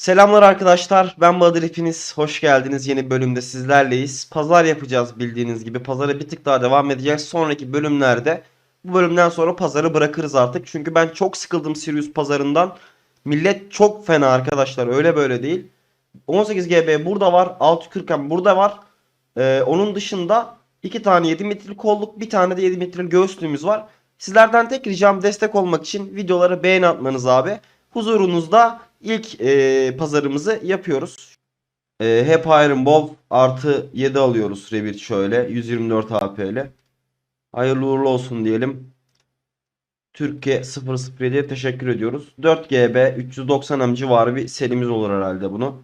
Selamlar arkadaşlar. Ben Bahadır hepiniz. Hoş geldiniz. Yeni bölümde sizlerleyiz. Pazar yapacağız bildiğiniz gibi. Pazara bir tık daha devam edeceğiz. Sonraki bölümlerde bu bölümden sonra pazarı bırakırız artık. Çünkü ben çok sıkıldım Sirius pazarından. Millet çok fena arkadaşlar. Öyle böyle değil. 18 GB burada var. 640M burada var. Ee, onun dışında iki tane 7 metrelik kolluk, bir tane de 7 metrelik göğüslüğümüz var. Sizlerden tek ricam destek olmak için videolara beğeni atmanız abi. Huzurunuzda ilk e, pazarımızı yapıyoruz. E, hep Iron Bow artı 7 alıyoruz Revit şöyle 124 HP ile. Hayırlı uğurlu olsun diyelim. Türkiye 007'ye teşekkür ediyoruz. 4 GB 390 M civarı bir serimiz olur herhalde bunu.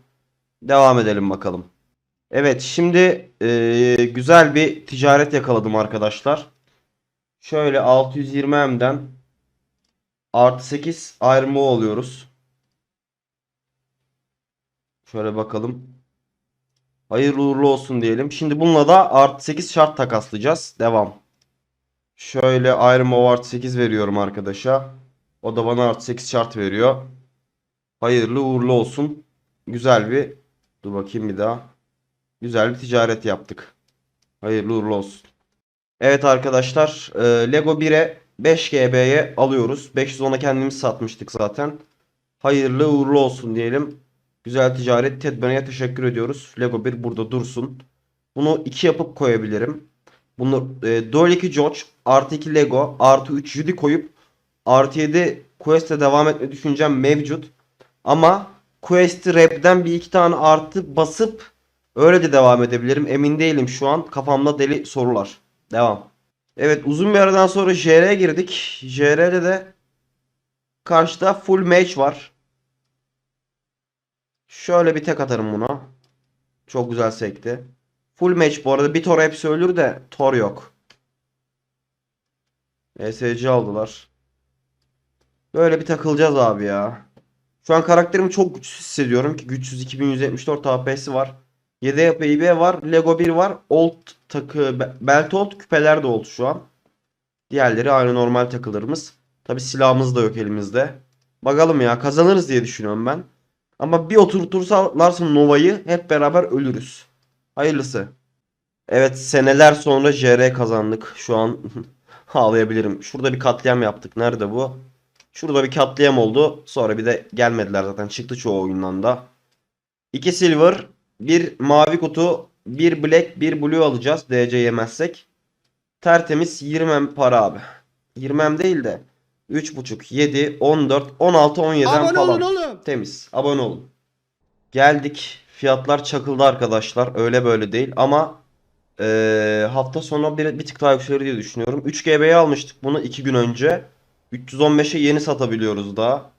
Devam edelim bakalım. Evet şimdi e, güzel bir ticaret yakaladım arkadaşlar. Şöyle 620M'den artı 8 Iron Bow alıyoruz. Şöyle bakalım. Hayırlı uğurlu olsun diyelim. Şimdi bununla da artı 8 şart takaslayacağız. Devam. Şöyle Iron Bow artı 8 veriyorum arkadaşa. O da bana artı 8 şart veriyor. Hayırlı uğurlu olsun. Güzel bir dur bakayım bir daha. Güzel bir ticaret yaptık. Hayırlı uğurlu olsun. Evet arkadaşlar e, Lego 1'e 5 GB'ye alıyoruz. 510'a kendimiz satmıştık zaten. Hayırlı uğurlu olsun diyelim. Güzel ticaret. Tedbir'e teşekkür ediyoruz. Lego 1 burada dursun. Bunu 2 yapıp koyabilirim. Bunu e, Dual 2 George artı 2 Lego artı 3 Judy koyup artı 7 Quest'e devam etme düşüncem mevcut. Ama Quest'i Rap'den bir iki tane artı basıp öyle de devam edebilirim. Emin değilim şu an. Kafamda deli sorular. Devam. Evet uzun bir aradan sonra JR'ye girdik. JR'de de karşıda full match var. Şöyle bir tek atarım buna. Çok güzel sekti. Full match bu arada. Bir Thor hepsi ölür de Thor yok. ESC aldılar. Böyle bir takılacağız abi ya. Şu an karakterimi çok güçsüz hissediyorum ki güçsüz 2174 HP'si var. 7 yapı IB var. Lego 1 var. Old takı be- belt old küpeler de oldu şu an. Diğerleri aynı normal takılarımız. Tabi silahımız da yok elimizde. Bakalım ya kazanırız diye düşünüyorum ben. Ama bir oturtursalarsa Nova'yı hep beraber ölürüz. Hayırlısı. Evet seneler sonra JR kazandık. Şu an ağlayabilirim. Şurada bir katliam yaptık. Nerede bu? Şurada bir katliam oldu. Sonra bir de gelmediler zaten. Çıktı çoğu oyundan da. 2 silver, bir mavi kutu, bir black, bir blue alacağız. DC yemezsek. Tertemiz 20 para abi. 20 değil de 3.5, 7, 14, 16, 17'den Abone falan. olun oğlum. Temiz. Abone olun. Geldik. Fiyatlar çakıldı arkadaşlar. Öyle böyle değil ama eee, hafta sonu bir, bir tık daha yükselir diye düşünüyorum. 3 GB'ye almıştık bunu 2 gün önce. 315'e yeni satabiliyoruz daha.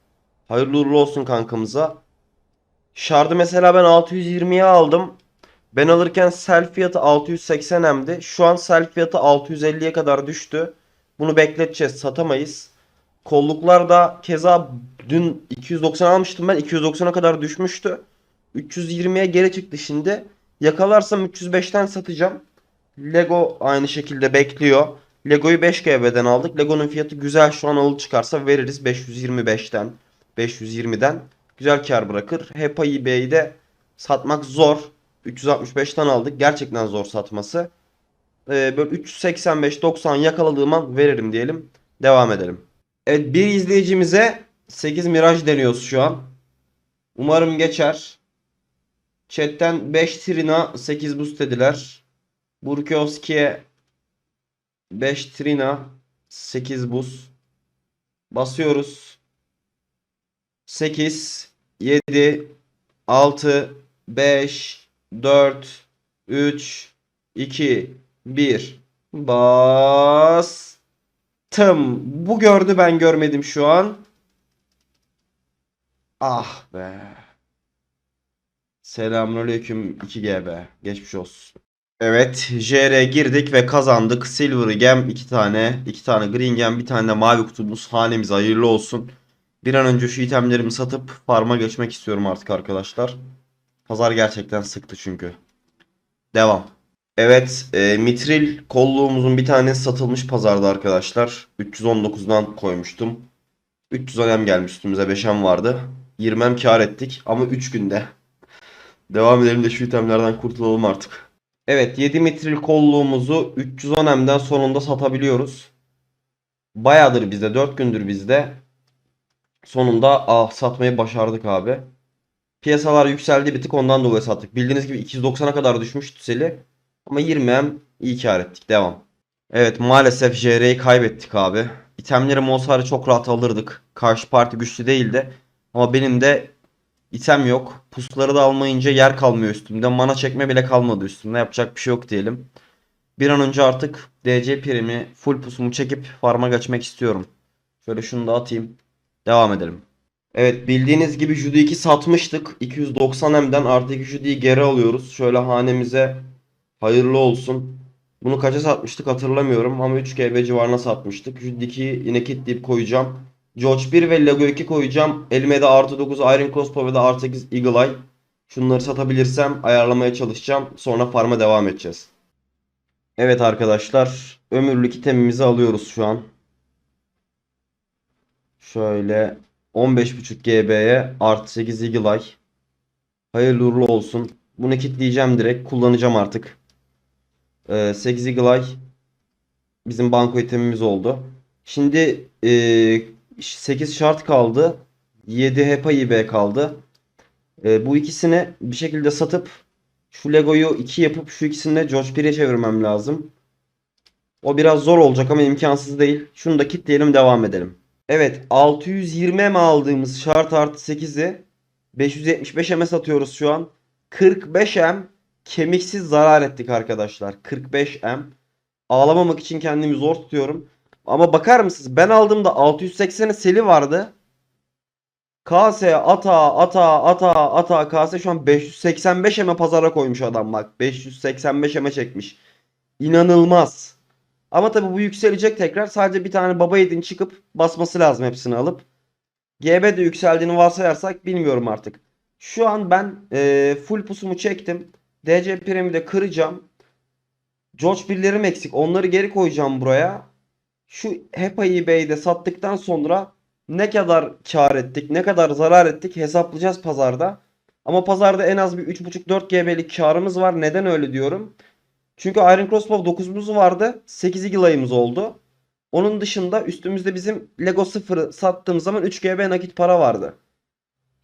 Hayırlı uğurlu olsun kankamıza. Shard'ı mesela ben 620'ye aldım. Ben alırken sell fiyatı 680M'di. Şu an sell fiyatı 650'ye kadar düştü. Bunu bekleteceğiz. Satamayız. Kolluklar da keza dün 290 almıştım ben. 290'a kadar düşmüştü. 320'ye geri çıktı şimdi. Yakalarsam 305'ten satacağım. Lego aynı şekilde bekliyor. Lego'yu 5 GB'den aldık. Lego'nun fiyatı güzel şu an alı çıkarsa veririz 525'ten. 520'den. Güzel kar bırakır. HEPA eBay'i de satmak zor. 365'ten aldık. Gerçekten zor satması. Ee, böyle 385-90 yakaladığım an veririm diyelim. Devam edelim. Evet bir izleyicimize 8 Miraj deniyoruz şu an. Umarım geçer. Chat'ten 5 Trina 8 boost dediler. Burkowski'ye 5 Trina 8 boost. Basıyoruz. 8 7 6 5 4 3 2 1 Bas. Tım. Bu gördü ben görmedim şu an. Ah be. Selamünaleyküm 2GB. Geçmiş olsun. Evet, JR girdik ve kazandık. Silver Gem 2 tane, 2 tane Green Gem, bir tane de mavi kutumuz. Hanemize hayırlı olsun. Bir an önce şu itemlerimi satıp farma geçmek istiyorum artık arkadaşlar. Pazar gerçekten sıktı çünkü. Devam. Evet, e, mitril kolluğumuzun bir tanesi satılmış pazarda arkadaşlar. 319'dan koymuştum. 310 M gelmiş üstümüze 5M vardı. 20'm kar ettik ama 3 günde. Devam edelim de şu itemlerden kurtulalım artık. Evet 7 metril kolluğumuzu 310M'den sonunda satabiliyoruz. Bayağıdır bizde 4 gündür bizde. Sonunda ah, satmayı başardık abi. Piyasalar yükseldi bir tık ondan dolayı sattık. Bildiğiniz gibi 290'a kadar düşmüştü seli. Ama 20'm iyi kar ettik. Devam. Evet maalesef JR'yi kaybettik abi. İtemleri Mozart'ı çok rahat alırdık. Karşı parti güçlü değildi. Ama benim de item yok. Pusları da almayınca yer kalmıyor üstümde. Mana çekme bile kalmadı üstümde. Yapacak bir şey yok diyelim. Bir an önce artık DC primi full pusumu çekip farma geçmek istiyorum. Şöyle şunu da atayım. Devam edelim. Evet bildiğiniz gibi Judy 2 satmıştık. 290M'den artı 2 Judy'yi geri alıyoruz. Şöyle hanemize hayırlı olsun. Bunu kaça satmıştık hatırlamıyorum ama 3 GB civarına satmıştık. Judy 2'yi yine kilitleyip koyacağım. George 1 ve Lego 2 koyacağım. Elime de artı 9 Iron Crossbow ve de artı 8 Eagle Eye. Şunları satabilirsem ayarlamaya çalışacağım. Sonra farma devam edeceğiz. Evet arkadaşlar. Ömürlük itemimizi alıyoruz şu an. Şöyle 15.5 GB'ye artı 8 Eagle Eye. Hayırlı uğurlu olsun. Bunu kilitleyeceğim direkt. Kullanacağım artık. Ee, 8 Eagle Eye bizim banko itemimiz oldu. Şimdi ee, 8 şart kaldı. 7 HEPA IB kaldı. Ee, bu ikisini bir şekilde satıp şu Lego'yu 2 yapıp şu ikisini de George 1'e çevirmem lazım. O biraz zor olacak ama imkansız değil. Şunu da kilitleyelim devam edelim. Evet 620 mi aldığımız şart artı 8'i 575M'e satıyoruz şu an. 45M kemiksiz zarar ettik arkadaşlar. 45M. Ağlamamak için kendimi zor tutuyorum. Ama bakar mısınız ben aldığımda 680'e seli vardı. KS ata ata ata ata KS şu an 585'e pazara koymuş adam bak. 585'e çekmiş. İnanılmaz. Ama tabii bu yükselecek tekrar. Sadece bir tane baba yiğidin çıkıp basması lazım hepsini alıp. GB de yükseldiğini varsayarsak bilmiyorum artık. Şu an ben e, full pusumu çektim. DC Prem'i de kıracağım. George birlerim eksik. Onları geri koyacağım buraya. Şu HEPA eBay'i de sattıktan sonra ne kadar kar ettik, ne kadar zarar ettik hesaplayacağız pazarda. Ama pazarda en az bir 3.5-4 GB'lik karımız var. Neden öyle diyorum? Çünkü Iron Crossbow 9'umuz vardı. 8 Eagle oldu. Onun dışında üstümüzde bizim Lego 0'ı sattığımız zaman 3 GB nakit para vardı.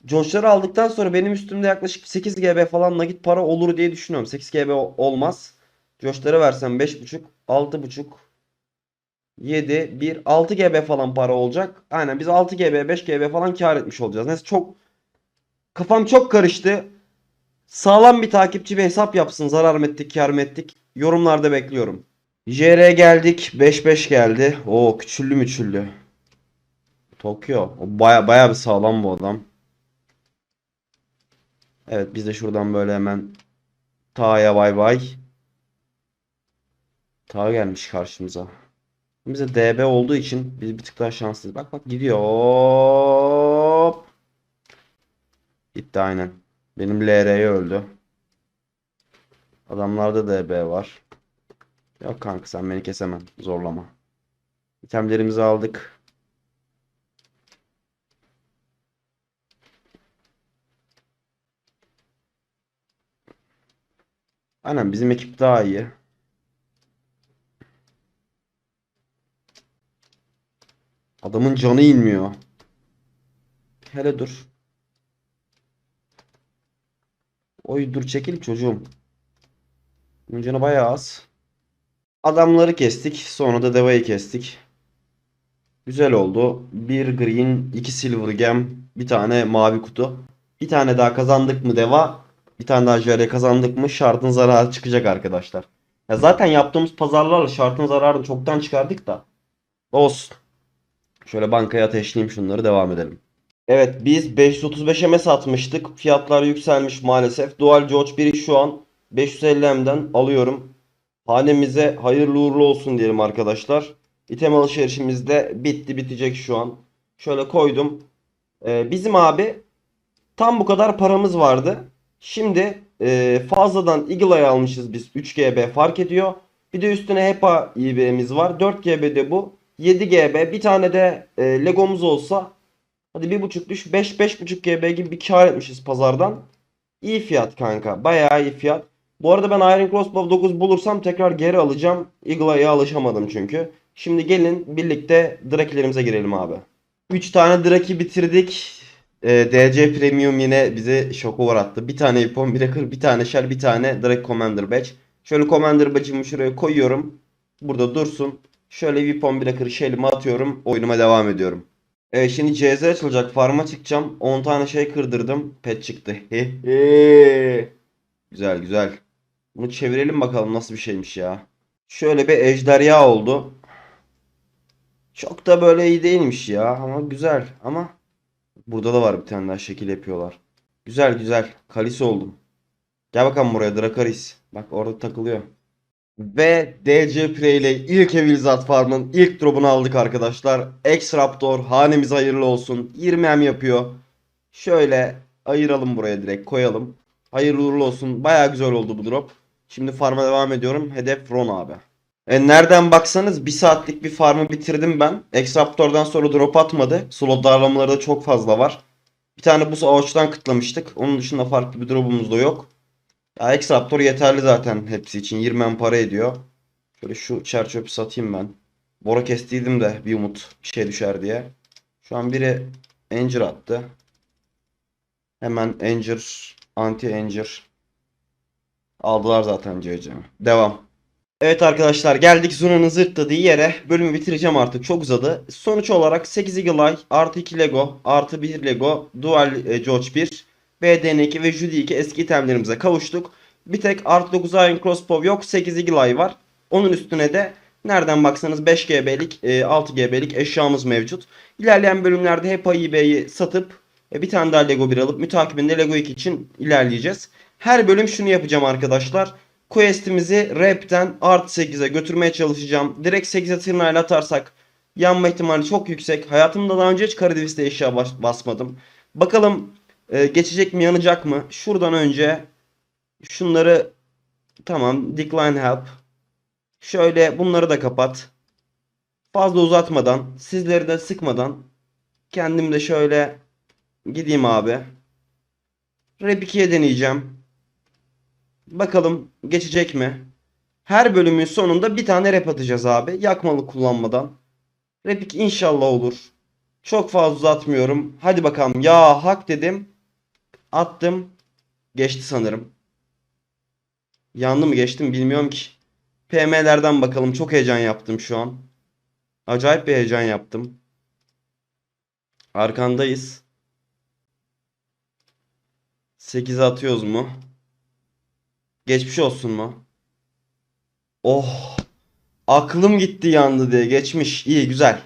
George'ları aldıktan sonra benim üstümde yaklaşık 8 GB falan nakit para olur diye düşünüyorum. 8 GB olmaz. George'lara versem 5.5, 6.5, 7, 1, 6 GB falan para olacak. Aynen biz 6 GB, 5 GB falan kar etmiş olacağız. Neyse çok kafam çok karıştı. Sağlam bir takipçi bir hesap yapsın. Zarar mı ettik, kar mı ettik? Yorumlarda bekliyorum. JR geldik. 5-5 geldi. O küçüllü müçüllü. Tokyo. O baya baya bir sağlam bu adam. Evet biz de şuradan böyle hemen Ta'ya bay bay. Ta gelmiş karşımıza. Bize DB olduğu için biz bir tık daha şanslıyız. Bak bak gidiyor. Hop. Gitti aynen. Benim LR'ye öldü. Adamlarda DB var. Yok kanka sen beni kesemem. Zorlama. İtemlerimizi aldık. Aynen bizim ekip daha iyi. Adamın canı inmiyor. Hele dur. Oy dur çekil çocuğum. Bunun canı bayağı az. Adamları kestik. Sonra da Deva'yı kestik. Güzel oldu. Bir green, iki silver gem, bir tane mavi kutu. Bir tane daha kazandık mı Deva? Bir tane daha JR kazandık mı şartın zararı çıkacak arkadaşlar. Ya zaten yaptığımız pazarlarla şartın zararını çoktan çıkardık da. Olsun. Şöyle bankaya ateşleyeyim şunları devam edelim. Evet biz 535'e satmıştık. Fiyatlar yükselmiş maalesef. Dual George 1'i şu an 550M'den alıyorum. Hanemize hayırlı uğurlu olsun diyelim arkadaşlar. İtem alışverişimiz de bitti bitecek şu an. Şöyle koydum. Ee, bizim abi tam bu kadar paramız vardı. Şimdi e, fazladan Eagle Eye almışız biz. 3 GB fark ediyor. Bir de üstüne HEPA IB'miz var. 4 GB'de bu. 7 GB. Bir tane de e, Legomuz olsa Hadi 1.5 düş 5 5.5 GB gibi bir kar etmişiz pazardan. İyi fiyat kanka. Bayağı iyi fiyat. Bu arada ben Iron Crossbow 9 bulursam tekrar geri alacağım. Eagle-Eye'ye alışamadım çünkü. Şimdi gelin birlikte Drakilerimize girelim abi. 3 tane Draki bitirdik. Ee, DC Premium yine bize şoku uğrattı. Bir tane Weapon Breaker, bir tane Shell, bir tane Drake Commander Badge. Şöyle Commander Badge'ımı şuraya koyuyorum. Burada dursun. Şöyle Weapon Breaker Shell'imi atıyorum. Oyunuma devam ediyorum. Evet şimdi CZ açılacak. Farm'a çıkacağım. 10 tane şey kırdırdım. Pet çıktı. Güzel güzel. Bunu çevirelim bakalım nasıl bir şeymiş ya. Şöyle bir ejderha oldu. Çok da böyle iyi değilmiş ya ama güzel ama burada da var bir tane daha şekil yapıyorlar. Güzel güzel. Kalisi oldum. Gel bakalım buraya Drakaris. Bak orada takılıyor. Ve DC Prey ile ilk Evilzat Farm'ın ilk drop'unu aldık arkadaşlar. X-Raptor hanemiz hayırlı olsun. 20 M yapıyor. Şöyle ayıralım buraya direkt koyalım. Hayırlı uğurlu olsun. Baya güzel oldu bu drop. Şimdi farma devam ediyorum. Hedef Ron abi. E nereden baksanız bir saatlik bir farmı bitirdim ben. X-Raptor'dan sonra drop atmadı. Slot darlamaları da çok fazla var. Bir tane bu ağaçtan kıtlamıştık. Onun dışında farklı bir drop'umuz da yok. Ya X-Raptor yeterli zaten hepsi için. 20 M para ediyor. Şöyle şu çer satayım ben. Bora kestiydim de bir umut bir şey düşer diye. Şu an biri Anger attı. Hemen Anger, anti Anger. Aldılar zaten CC'mi. Devam. Evet arkadaşlar geldik Zuna'nın zırtladığı yere. Bölümü bitireceğim artık çok uzadı. Sonuç olarak 8 Eagle artı 2 Lego artı 1 Lego Dual e, George 1 BDN2 ve Judy 2 eski itemlerimize kavuştuk. Bir tek artı 9 Iron Crossbow yok 8 Eagle var. Onun üstüne de nereden baksanız 5 GB'lik e, 6 GB'lik eşyamız mevcut. İlerleyen bölümlerde hep AİB'yi satıp e, bir tane daha Lego 1 alıp mütakibinde Lego 2 için ilerleyeceğiz. Her bölüm şunu yapacağım arkadaşlar. Quest'imizi Rap'ten artı 8'e götürmeye çalışacağım. Direkt 8'e tırnağıyla atarsak yanma ihtimali çok yüksek. Hayatımda daha önce hiç Karadiviz'de eşya bas- basmadım. Bakalım e, geçecek mi yanacak mı? Şuradan önce şunları tamam decline help. Şöyle bunları da kapat. Fazla uzatmadan sizleri de sıkmadan kendim de şöyle gideyim abi. Rap 2'ye deneyeceğim. Bakalım geçecek mi? Her bölümün sonunda bir tane rap atacağız abi. Yakmalı kullanmadan. 2 inşallah olur. Çok fazla uzatmıyorum. Hadi bakalım. Ya hak dedim. Attım. Geçti sanırım. Yandı mı geçti mi bilmiyorum ki. PM'lerden bakalım. Çok heyecan yaptım şu an. Acayip bir heyecan yaptım. Arkandayız. 8'e atıyoruz mu? Geçmiş olsun mu? Oh. Aklım gitti yandı diye. Geçmiş. İyi güzel.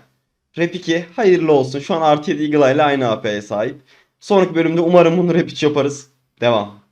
Rap 2 hayırlı olsun. Şu an artı 7 Eagle ile aynı AP'ye sahip. Sonraki bölümde umarım bunu rap 3 yaparız. Devam.